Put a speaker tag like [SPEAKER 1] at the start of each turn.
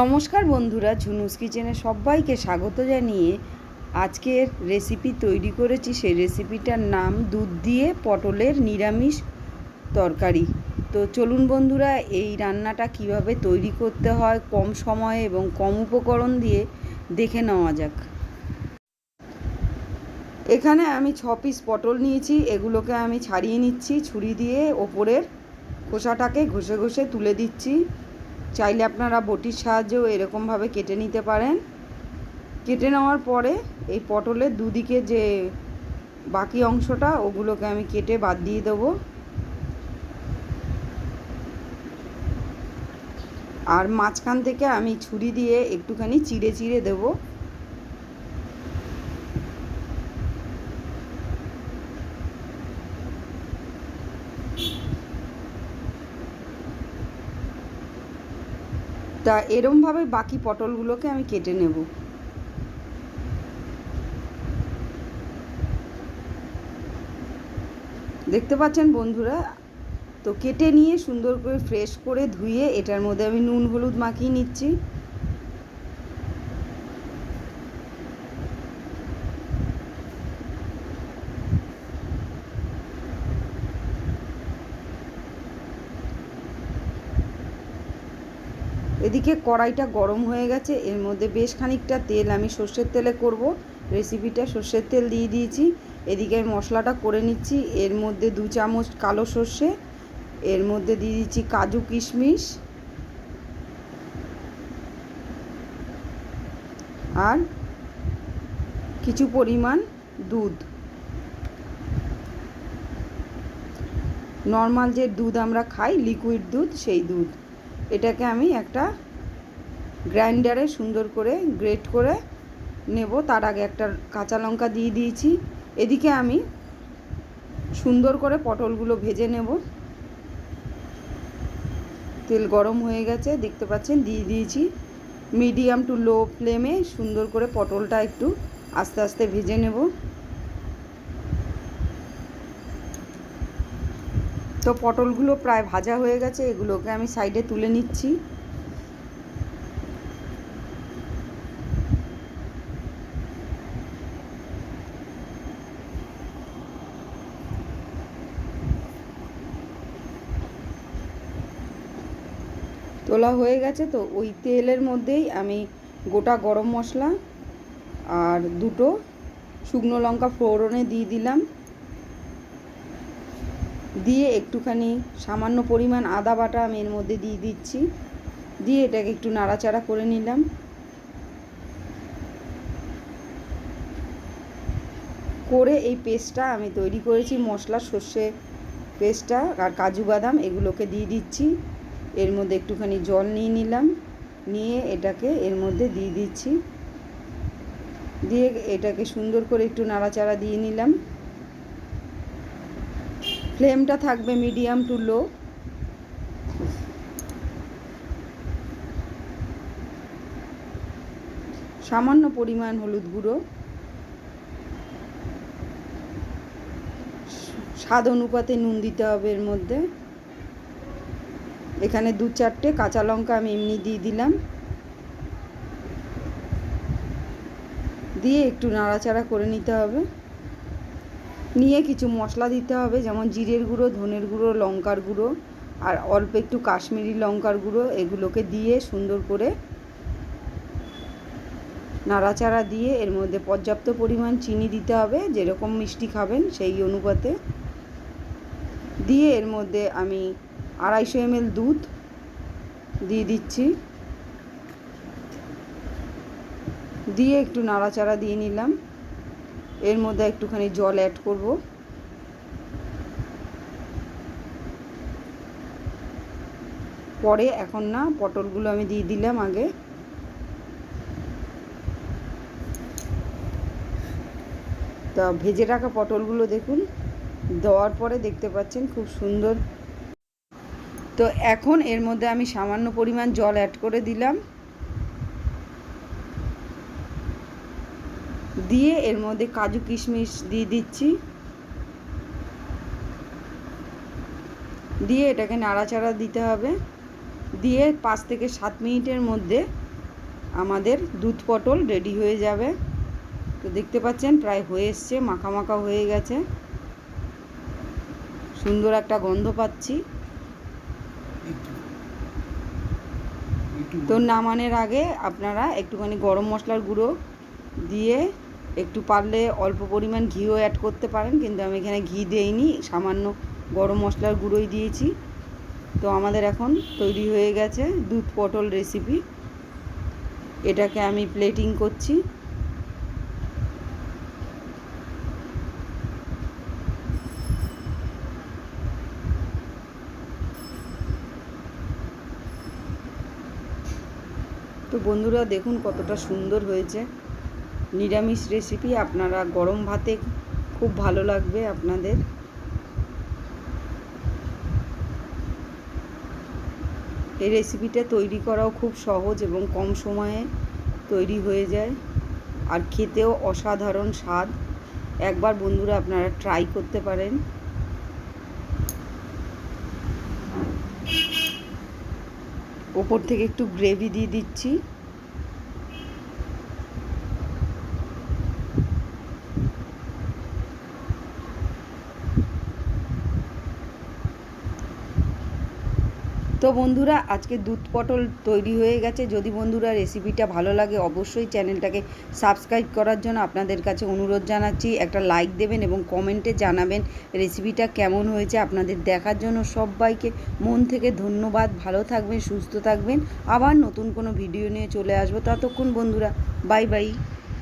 [SPEAKER 1] নমস্কার বন্ধুরা, ঝুনুস কিচেনে সবাইকে স্বাগত জানিয়ে আজকের রেসিপি তৈরি করেছি। সেই রেসিপিটার নাম দুধ দিয়ে পটলের নিরামিষ তরকারি। তো চলুন বন্ধুরা, এই রান্নাটা কীভাবে তৈরি করতে হয়, কম সময়ে এবং কম উপকরণ দিয়ে দেখে নেওয়া যাক। এখানে আমি ছ পিস পটল নিয়েছি, এগুলোকে আমি ছাড়িয়ে নিচ্ছি, ছুরি দিয়ে ওপরের খোসাটাকে ঘষে ঘষে তুলে দিচ্ছি। চাইলে আপনারা বটির সাহায্যেও এরকমভাবে কেটে নিতে পারেন। কেটে নেওয়ার পরে এই পটলের দুদিকে যে বাকি অংশটা, ওগুলোকে আমি কেটে বাদ দিয়ে দেবো। আর মাঝখান থেকে আমি ছুরি দিয়ে একটুখানি চিড়ে চিড়ে দেবো। তা এরমভাবে বাকি পটলগুলোকে আমি কেটে নেব। দেখতে পাচ্ছেন বন্ধুরা? তো কেটে নিয়ে সুন্দর করে ফ্রেশ করে ধুয়ে এটার মধ্যে আমি নুন হলুদ মাখিয়ে নিচ্ছি। এদিকে কড়াইটা গরম হয়ে গেছে, এর মধ্যে বেশ খানিকটা তেল আমি সর্ষের তেলে করব। রেসিপিটা সর্ষের তেল দিয়ে দিয়েছি। এদিকে আমি মশলাটা করে নিচ্ছি, এর মধ্যে দু চামচ কালো সর্ষে, এর মধ্যে দিয়ে দিচ্ছি কাজু কিশমিশ আর কিছু পরিমাণ দুধ। নর্মাল যে দুধ আমরা খাই, লিকুইড দুধ, সেই দুধ। এটাকে আমি একটা গ্রাইন্ডারে সুন্দর করে গ্রেট করে নেব। তার আগে একটা কাঁচা লঙ্কা দিয়ে দিয়েছি। এদিকে আমি সুন্দর করে পটলগুলো ভেজে নেব। তেল গরম হয়ে গেছে, দেখতে পাচ্ছেন? দিয়ে দিয়েছি মিডিয়াম টু লো ফ্লেমে সুন্দর করে পটলটা একটু আস্তে আস্তে ভেজে নেব। তো পটলগুলো প্রায় ভাজা হয়ে গেছে, এগুলোকে আমি সাইডে তুলে নিচ্ছি। তোলা হয়ে গেছে, তো ওই তেলের মধ্যেই আমি গোটা গরম মশলা আর দুটো শুকনো লঙ্কা ফোড়নে দিয়ে দিলাম। দিয়ে একটুখানি সামান্য পরিমাণ আদা বাটা আমি এর মধ্যে দিয়ে দিচ্ছি। দিয়ে এটাকে একটু নাড়াচাড়া করে নিলাম। করে এই পেস্টটা আমি তৈরি করেছি, মশলা, সর্ষে পেস্টটা আর কাজু বাদাম এগুলোকে দিয়ে দিচ্ছি। এর মধ্যে একটুখানি জল নিয়ে নিলাম, নিয়ে এটাকে এর মধ্যে দিয়ে দিচ্ছি। দিয়ে এটাকে সুন্দর করে একটু নাড়াচাড়া দিয়ে নিলাম। ফ্লেমটা থাকবে মিডিয়াম টু লো সামান্য পরিমাণ হলুদ গুঁড়ো। স্বাদ অনুপাতে নুন দিতে হবে এর মধ্যে। এখানে দু চারটে কাঁচা লঙ্কা আমি এমনি দিয়ে দিলাম। দিয়ে একটু নাড়াচাড়া করে নিতে হবে। নিয়ে কিছু মশলা দিতে হবে, যেমন জিরের গুঁড়ো, ধনের গুঁড়ো, লঙ্কার গুঁড়ো, আর অল্প একটু কাশ্মীরি লঙ্কার গুঁড়ো, এগুলোকে দিয়ে সুন্দর করে নাড়াচাড়া দিয়ে এর মধ্যে পর্যাপ্ত পরিমাণ চিনি দিতে হবে, যেরকম মিষ্টি খাবেন সেই অনুপাতে। দিয়ে এর মধ্যে আমি আড়াইশো এমএল দুধ দিয়ে দিচ্ছি। দিয়ে একটু নাড়াচাড়া দিয়ে নিলাম। এর মধ্যে একটুখানি জল অ্যাড করব। পরে এখন না পটলগুলো আমি দিয়ে দিলাম আগে। তা ভেজে রাখা পটলগুলো দেখুন, দেওয়ার পরে দেখতে পাচ্ছেন খুব সুন্দর। তো এখন এর মধ্যে আমি সামান্য পরিমাণ জল অ্যাড করে দিলাম। দিয়ে এর মধ্যে কাজু কিশমিশ দিয়ে দিচ্ছি। দিয়ে এটাকে নাড়াচাড়া দিতে হবে। দিয়ে পাঁচ থেকে সাত মিনিটের মধ্যে আমাদের দুধ পটল রেডি হয়ে যাবে। তো দেখতে পাচ্ছেন, প্রায় হয়ে এসছে মাখা হয়ে গেছে। সুন্দর একটা গন্ধ পাচ্ছি। তো নামানোর আগে আপনারা একটুখানি গরম মশলার গুঁড়ো দিয়ে একটু পারলে অল্প পরিমাণ ঘিও অ্যাড করতে পারেন, কিন্তু আমি এখানে ঘি দেইনি, সামান্য গরম মশলার গুঁড়োই দিয়েছি। তো আমাদের এখন তৈরি হয়ে গেছে দুধ পটল রেসিপি এটাকে আমি প্লেটিং করছি। তো বন্ধুরা দেখুন কতটা সুন্দর হয়েছে। নিরামিষ রেসিপি আপনারা গরম ভাতে খুব ভালো লাগবে আপনাদের। এই রেসিপিটা তৈরি করাও খুব সহজ এবং কম সময়ে তৈরি হয়ে যায়। আর খেতেও অসাধারণ স্বাদ। একবার বন্ধুরা আপনারা ট্রাই করতে পারেন। ওপর থেকে একটু গ্রেভি দিয়ে দিচ্ছি। তো বন্ধুরা, আজকে দুধ পটল তৈরি হয়ে গেছে। যদি বন্ধুরা রেসিপিটা ভালো লাগে, অবশ্যই চ্যানেলটাকে সাবস্ক্রাইব করার জন্য আপনাদের কাছে অনুরোধ জানাচ্ছি। একটা লাইক দেবেন এবং কমেন্টে জানাবেন রেসিপিটা কেমন হয়েছে আপনাদের দেখার জন্য। সবাইকে মন থেকে ধন্যবাদ। ভালো থাকবেন, সুস্থ থাকবেন। আবার নতুন কোনো ভিডিও নিয়ে চলে আসব। ততক্ষণ বন্ধুরা বাই বাই